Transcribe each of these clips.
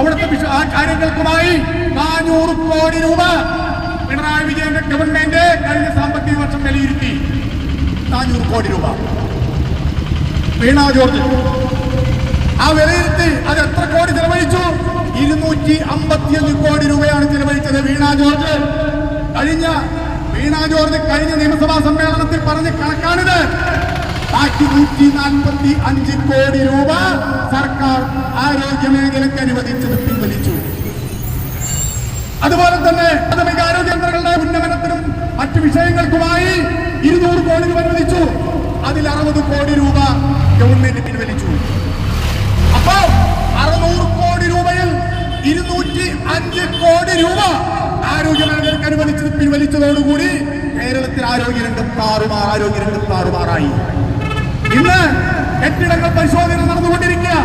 അവിടുത്തെ ആ കാര്യങ്ങൾക്കുമായി നാനൂറ് കോടി രൂപ പിണറായി വിജയന്റെ ഗവൺമെന്റ് കഴിഞ്ഞ സാമ്പത്തിക വർഷം വിലയിരുത്തി. നാനൂറ് കോടി രൂപ. വീണ ജോർജ് ആ വിലയിരുത്തി അത് എത്ര കോടി ചെലവഴിച്ചു? ഇരുന്നൂറ്റി അമ്പത്തിയഞ്ച് കോടി രൂപയാണ് ചെലവഴിച്ചത് വീണ ജോർജ്. കഴിഞ്ഞ വീണ ജോർജ് കഴിഞ്ഞ നിയമസഭാ സമ്മേളനത്തിൽ പറഞ്ഞ കണക്കാണിത്. ബാക്കി നൂറ്റി നാൽപ്പത്തി അഞ്ച് കോടി രൂപ സർക്കാർ ആരോഗ്യ മേഖലയ്ക്ക് അനുവദിച്ചത് പിൻവലിച്ചു. അതുപോലെ തന്നെ പ്രാഥമിക ആരോഗ്യ കേന്ദ്രങ്ങളുടെ ഉന്നമനത്തിനും മറ്റു വിഷയങ്ങൾക്കുമായി ഇരുന്നൂറ് കോടി രൂപ അനുവദിച്ചു. അതിൽ അറുപത് കോടി രൂപ ഗവൺമെന്റ് പിൻവലിച്ചു. അപ്പോ അറുന്നൂറ് കോടി രൂപയിൽ ഇരുന്നൂറ്റി അഞ്ച് കോടി രൂപ ആരോഗ്യ മേഖലയ്ക്ക് അനുവദിച്ചത് പിൻവലിച്ചതോടുകൂടി കേരളത്തിൽ ആരോഗ്യരംഗം താറുമാർ ആരോഗ്യരംഗം താറുമാറായി കെട്ടിടങ്ങൾ പരിശോധന നടന്നുകൊണ്ടിരിക്കുക.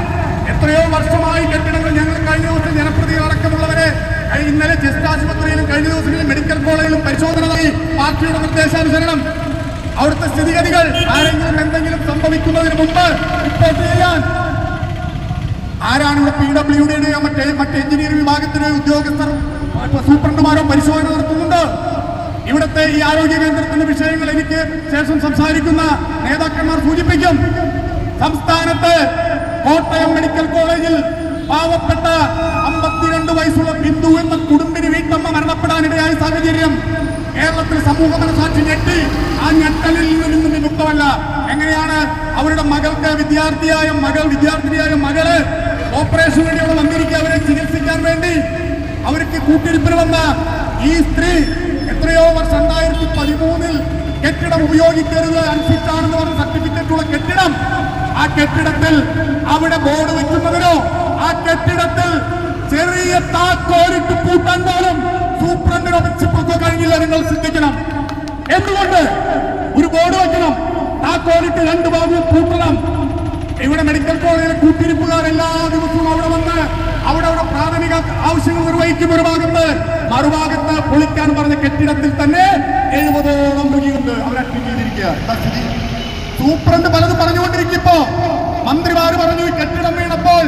എത്രയോ വർഷമായി കെട്ടിടങ്ങൾ ഞങ്ങൾ കഴിഞ്ഞ ദിവസം ജനപ്രതികൾ അടക്കമുള്ളവരെ ഇന്നലെ ചെസ്റ്റ് ആശുപത്രിയിലും കഴിഞ്ഞ ദിവസങ്ങളിൽ മെഡിക്കൽ കോളേജിലും പരിശോധന നടത്തി. പാർട്ടിയുടെ നിർദ്ദേശാനുസരണം. അവിടുത്തെ സ്ഥിതിഗതികൾ ആരെങ്കിലും എന്തെങ്കിലും സംഭവിക്കുന്നതിന് മുമ്പ് റിപ്പോർട്ട് ചെയ്യാൻ. ആരാണ് ഇവിടെ പി ഡബ്ല്യു ഡിയുടെയോ മറ്റേ മറ്റ് എഞ്ചിനീയറിംഗ് വിഭാഗത്തിലെ ഉദ്യോഗസ്ഥർ? സൂപ്രണ്ടുമാരോ പരിശോധന നടത്തുന്നുണ്ട്. ഇവിടുത്തെ ഈ ആരോഗ്യ കേന്ദ്രത്തിന്റെ വിഷയങ്ങൾ എനിക്ക് ശേഷം സംസാരിക്കുന്ന നേതാക്കന്മാർ സൂചിപ്പിക്കും. സംസ്ഥാനത്ത് കോട്ടയം മെഡിക്കൽ കോളേജിൽ പാവപ്പെട്ട അമ്പത്തിരണ്ട് വയസ്സുള്ള ബിന്ദു എന്ന കുടുംബിന് വീട്ടമ്മ മരണപ്പെടാനിടയായ സാഹചര്യം കേരളത്തിൽ സമൂഹ മനസാക്ഷി ഞെട്ടി. ആ ഞെട്ടലിൽ നിന്നും വിമുക്തമല്ല എങ്ങനെയാണ് അവരുടെ മകൾക്ക് വിദ്യാർത്ഥിയായ മകൾ വിദ്യാർത്ഥിനിയായ മകൾ ഓപ്പറേഷൻ വേണ്ടി അവിടെ വന്നിരിക്കുക? അവരെ ചികിത്സിക്കാൻ വേണ്ടി അവർക്ക് കൂട്ടിരിപ്പിന് വന്ന ഈ സ്ത്രീ എത്രയോ വർഷം രണ്ടായിരത്തി പതിമൂന്നിൽ കെട്ടിടം ഉപയോഗിക്കരുത് അനുസരിച്ചാണെന്ന് പറഞ്ഞ സർട്ടിഫിക്കറ്റുള്ള കെട്ടിടം ആ കെട്ടിടത്തിൽ അവിടെ ബോർഡ് വെക്കുന്നതിനോ ആ കെട്ടിടത്തിൽ ചെറിയ താക്കോലിട്ട് പൂട്ടാൻ പോലും സൂപ്രണ്ടിനോ പ്രിൻസിപ്പൾക്കോ കഴിഞ്ഞില്ല നിങ്ങൾ ശ്രദ്ധിക്കണം. എന്തുകൊണ്ട്? ഒരു ബോർഡ് വെക്കണം താക്കോലിട്ട് രണ്ട് ഭാഗവും പൂട്ടണം. ഇവിടെ മെഡിക്കൽ കോളേജിലെ കൂട്ടിരിപ്പുകാർ എല്ലാ ദിവസവും അവിടെ വന്ന് അവിടെ അവിടെ പ്രാഥമിക ആവശ്യങ്ങൾ നിർവഹിക്കും ഒരു ഭാഗത്ത് മറുഭാഗത്ത് പൊളിക്കാൻ പറഞ്ഞ കെട്ടിടത്തിൽ തന്നെ എഴുപതോളം രോഗിയുണ്ട് അവരെ ചെയ്തിരിക്കുക. സൂപ്രണ്ട് പലതും പറഞ്ഞുകൊണ്ടിരിക്കുമ്പോ മന്ത്രിമാര് പറഞ്ഞു കെട്ടിടം വീണപ്പോൾ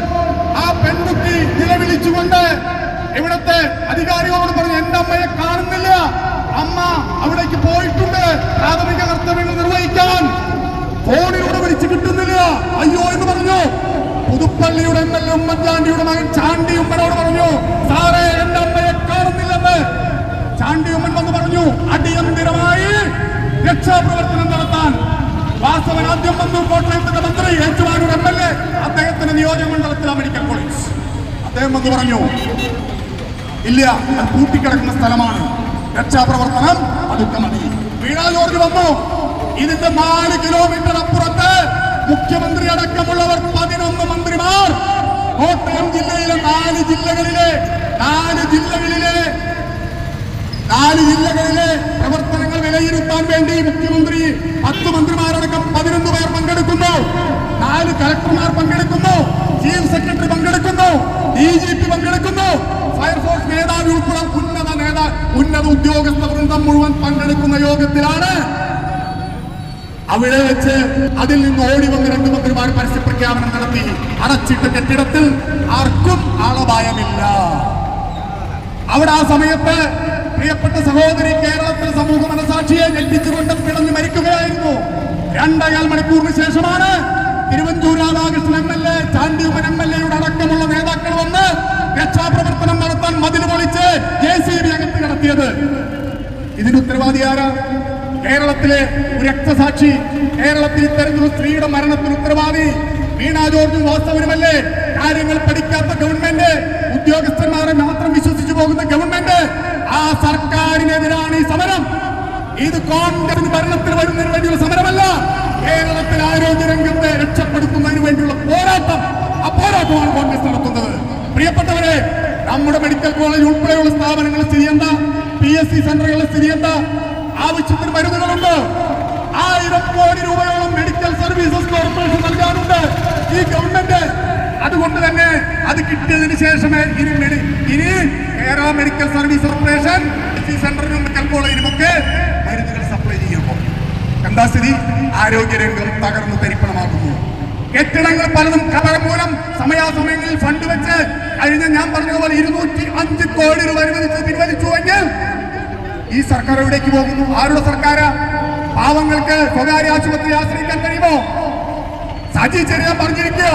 ആ പെൺകുട്ടി നിലവിളിച്ചുകൊണ്ട് ഇവിടത്തെ അധികാരികളോട് പറഞ്ഞു എന്റെ അമ്മയെ കാണുന്നില്ല. അമ്മ അവിടേക്ക് പോയിട്ടുണ്ട്. പ്രാഥമിക കർത്തവ്യങ്ങൾ നിർവഹിക്കാൻ ഫോണിലൂടെ വിളിച്ചു കിട്ടുന്നില്ല. അയ്യോ എന്ന് പറഞ്ഞു. പുതുപ്പള്ളിയുടെ എം എൽ എ ഉമ്മൻചാണ്ടിയുടെ മകൻ ചാണ്ടി ഉമ്മനോട് പറഞ്ഞു സാറേ എന്റെ അമ്മയെ കാണുന്നില്ലെന്ന്. ചാണ്ടി ഉമ്മൻ വന്ന് പറഞ്ഞു അടിയന്തിരമായി രക്ഷാപ്രവർത്തനം നടത്താൻ വാസവൻ ആദ്യം വന്നു കോട്ടയത്തിന്റെ മന്ത്രി ഏറ്റുമാനൂർ എം എൽ എ. അദ്ദേഹത്തിന്റെ നിയോജകമണ്ഡലത്തിലെ മെഡിക്കൽ കോളേജ്. അദ്ദേഹം വന്ന് പറഞ്ഞു ഇല്ല അത് കൂട്ടിക്കിടക്കുന്ന സ്ഥലമാണ്. രക്ഷാപ്രവർത്തനം അതൊക്കെ മതി. വീണ ജോർജ് വന്നു ഇതിന്റെ നാല് കിലോമീറ്റർ അപ്പുറത്ത് മുഖ്യമന്ത്രി അടക്കമുള്ളവർ പതിനൊന്ന് മന്ത്രിമാർ. കോട്ടയം ജില്ലയിലെ നാല് ജില്ലകളിലെ നാല് ജില്ലകളിലെ നാല് ജില്ലകളിലെ പ്രവർത്തനങ്ങൾ വിലയിരുത്താൻ വേണ്ടി മുഖ്യമന്ത്രി പത്ത് മന്ത്രിമാരടക്കം പതിനൊന്ന് പേർ പങ്കെടുക്കുന്നു. നാല് കലക്ടർമാർ പങ്കെടുക്കുന്നു. ചീഫ് സെക്രട്ടറി പങ്കെടുക്കുന്നു. ഡി ജി പി പങ്കെടുക്കുന്നു. ഫയർഫോഴ്സ് മേധാവി ഉൾപ്പെടെ ഉന്നത നേതാ ഉന്നത ഉദ്യോഗസ്ഥ വൃന്ദം മുഴുവൻ പങ്കെടുക്കുന്ന യോഗത്തിലാണ്. അവിടെ വെച്ച് അതിൽ നിന്ന് ഓടി വന്ന് രണ്ട് മന്ത്രിമാർ പരസ്യ പ്രഖ്യാപനം നടത്തി. അടച്ചിട്ട കെട്ടിടത്തിൽ ആർക്കും ആളപായമില്ല. അവിടെ ആ സമയത്ത് പ്രിയപ്പെട്ട സഹോദരി രണ്ടേകാൽ മണിക്കൂറിന് ശേഷമാണ് Thiruvanchoor Radhakrishnan M L A ചാണ്ടിയുമൻ M L എയുടെ അടക്കമുള്ള നേതാക്കൾ വന്ന് രക്ഷാപ്രവർത്തനം നടത്താൻ മതിൽ പൊളിച്ച് ജെ സി ബി അകത്ത് കടത്തിയത്. ഇതിന് ഉത്തരവാദി ആരാ? കേരളത്തിലെ ഒരു രക്തസാക്ഷി. കേരളത്തിൽ ഇത്തരത്തിലുള്ള സ്ത്രീയുടെ മരണത്തിന് ഉത്തരവാദി വീണ ജോർജും വാസ്തവരുമല്ലേ കാര്യങ്ങൾ പഠിക്കാത്ത ഗവൺമെന്റ് ഉദ്യോഗസ്ഥന്മാരെ മാത്രം വിശ്വസിച്ചു പോകുന്ന ഗവൺമെന്റ് ആ ഇത് കോൺഗ്രസ് ഭരണത്തിൽ വരുന്നതിന് വേണ്ടിയുള്ള സമരമല്ല. കേരളത്തിൽ ആരോഗ്യ രംഗത്തെ രക്ഷപ്പെടുത്തുന്നതിന് വേണ്ടിയുള്ള പോരാട്ടം ആ പോരാട്ടമാണ് കോൺഗ്രസ് നടത്തുന്നത്. പ്രിയപ്പെട്ടവരെ നമ്മുടെ മെഡിക്കൽ കോളേജ് ഉൾപ്പെടെയുള്ള സ്ഥാപനങ്ങളുടെ സ്ഥിതി എന്താ പി എസ് സി സെന്ററുകളുടെ സ്ഥിതി ആവശ്യത്തിന് മരുന്നുകളുണ്ട്. ആയിരം കോടി രൂപയോളം മെഡിക്കൽ സർവീസസ് കോർപ്പറേഷൻ നൽകാനുണ്ട് ഈ ഗവൺമെന്റ്. അതുകൊണ്ട് തന്നെ അത് കിട്ടിയതിന് ശേഷമേ ഇനി ഇനി കേരള മെഡിക്കൽ സർവീസ് കോർപ്പറേഷൻ സെന്ററിനും മെഡിക്കൽ കോളേജിനുമൊക്കെ മരുന്നുകൾ സപ്ലൈ ചെയ്യുമ്പോൾ എന്താ സ്ഥിതി? ആരോഗ്യരംഗം തകർന്നു തരിപ്പണമാകുന്നു. കെട്ടിടങ്ങൾ പലതും കടം മൂലം സമയാസമയങ്ങളിൽ ഫണ്ട് വെച്ച് കഴിഞ്ഞ ഞാൻ പറഞ്ഞതുപോലെ ഇരുന്നൂറ്റി അഞ്ച് കോടി രൂപ അനുവദിച്ച് പിൻവലിച്ചുവെങ്കിൽ ഈ സർക്കാർ എവിടേക്ക് പോകുന്നു? ആരുടെ സർക്കാർ പാവങ്ങൾക്ക് സ്വകാര്യ ആശുപത്രി ആശ്രയിക്കാൻ കഴിയുമോ? സജി ചെറിയ പറഞ്ഞിരിക്കുക.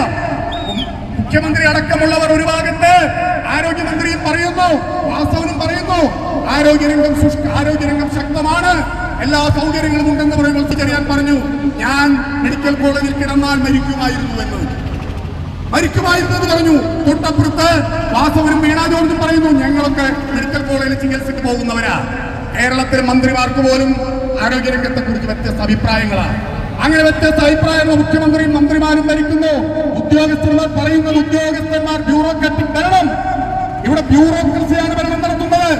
മുഖ്യമന്ത്രി അടക്കമുള്ളവർ ഒരു ഭാഗത്ത് ആരോഗ്യമന്ത്രിയും പറയുന്നു വാസവനും പറയുന്നു ആരോഗ്യരംഗം ആരോഗ്യരംഗം ശക്തമാണ് എല്ലാ സൗകര്യങ്ങളും ഉണ്ടെന്ന് പറയുമ്പോൾ തിരിച്ചറിയാൻ പറഞ്ഞു ഞാൻ മെഡിക്കൽ കോളേജിൽ കിടന്നാൽ മരിക്കുമായിരുന്നു എന്ന്. മരിക്കുമായിരുന്നു എന്ന് പറഞ്ഞു. തൊട്ടപ്പുറത്ത് വാസവനും വീണാ ജോർജും പറയുന്നു ഞങ്ങളൊക്കെ മെഡിക്കൽ കോളേജിൽ ചികിത്സയ്ക്ക് പോകുന്നവരാ. കേരളത്തിലെ മന്ത്രിമാർക്ക് പോലും ആരോഗ്യരംഗത്തെ കുറിച്ച് വ്യത്യസ്ത അഭിപ്രായങ്ങളാണ്. അങ്ങനെ വ്യത്യസ്ത അഭിപ്രായങ്ങൾ മുഖ്യമന്ത്രിയും മന്ത്രിമാരും ഭരിക്കുന്നു ഉദ്യോഗസ്ഥന്മാർ പറയുന്ന ഉദ്യോഗസ്ഥന്മാർ ബ്യൂറോക്രാറ്റിക് ഭരണം. ഇവിടെ ബ്യൂറോക്രസിയാണ് ഭരണം നടത്തുന്നത്.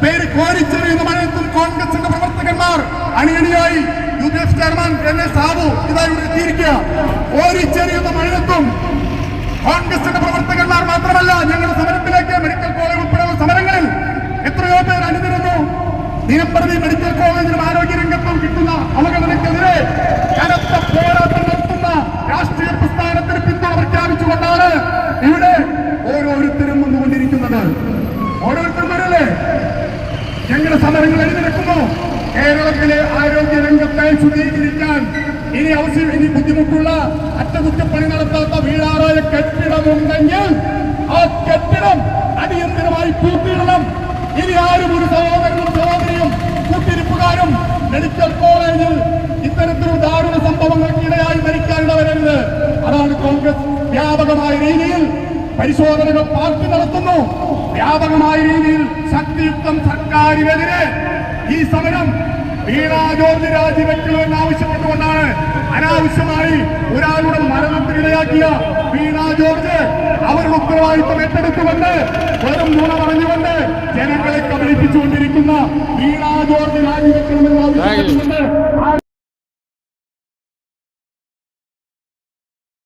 പേര് കോരിച്ചെറിയുന്ന മഴയത്തും കോൺഗ്രസിന്റെ പ്രവർത്തകന്മാർ അണിയണിയായി U D F chairman N A Sabu ഇതായി ഇവിടെ എത്തിയിരിക്കുക. കോരിച്ചെറിയുന്ന മഴയത്തും കോൺഗ്രസിന്റെ പ്രവർത്തകന്മാർ മാത്രമല്ല ഞങ്ങളുടെ സമരത്തിലേക്ക് മെഡിക്കൽ കോളേജ് ഉൾപ്പെടെയുള്ള സമരങ്ങളിൽ എത്രയോ പേർ അണിനിരുന്നു. ദിനപ്രതി മെഡിക്കൽ കോളേജിലും ആരോഗ്യ രംഗത്തും കിട്ടുന്ന അവഗണനയ്ക്കെതിരെ കനത്ത പോരാട്ടം നടത്തുന്ന രാഷ്ട്രീയ പ്രസ്ഥാനത്തിന് പിന്തുണ പ്രഖ്യാപിച്ചുകൊണ്ടാണ് ഇവിടെ ഓരോരുത്തരും വന്നുകൊണ്ടിരിക്കുന്നത് ഓരോരുത്തരും വരല്ലേ? ഞങ്ങളുടെ സമരങ്ങൾ എഴുതിരക്കുന്നു കേരളത്തിലെ ആരോഗ്യ രംഗത്തെ ശുദ്ധീകരിക്കാൻ ഇനി ആവശ്യം ഇനി ബുദ്ധിമുട്ടുള്ള അറ്റകുറ്റപ്പണി നടത്താത്ത വീഴാറായ കെട്ടിടമുണ്ടെങ്കിൽ ആ കെട്ടിടം അടിയന്തരമായി പൂട്ടിയിടണം ഇനി ആരും ഒരു സഹോദരനും സഹോദരിയും കൂട്ടിരിപ്പുകാരും മെഡിക്കൽ കോളേജിൽ ഇത്തരത്തിലുള്ള ദാരുണ സംഭവങ്ങൾക്കിടയായി മരിക്കാനിടവരരുത് അതാണ് കോൺഗ്രസ് വ്യാപകമായ രീതിയിൽ പരിശോധനകൾ പാർട്ടി നടത്തുന്നു. വ്യാപകമായ രീതിയിൽ ശക്തിയുക്തം സർക്കാരിനെതിരെ ഈ സമരം വീണാ ജോർജ് രാജിവെക്കണമെന്ന് ആവശ്യപ്പെട്ടുകൊണ്ടാണ് അനാവശ്യമായി ഒരാളുടെ മരണത്തിനിടയാക്കിയ വീണാ ജോർജ് അവരുടെ ഉത്തരവാദിത്വം ഏറ്റെടുത്തുകൊണ്ട് വെറും നുണ പറഞ്ഞുകൊണ്ട് ജനങ്ങളെ കബളിപ്പിച്ചുകൊണ്ടിരിക്കുന്ന വീണാ ജോർജ് രാജിവെക്കണമെന്ന് ആവശ്യപ്പെട്ടുകൊണ്ട്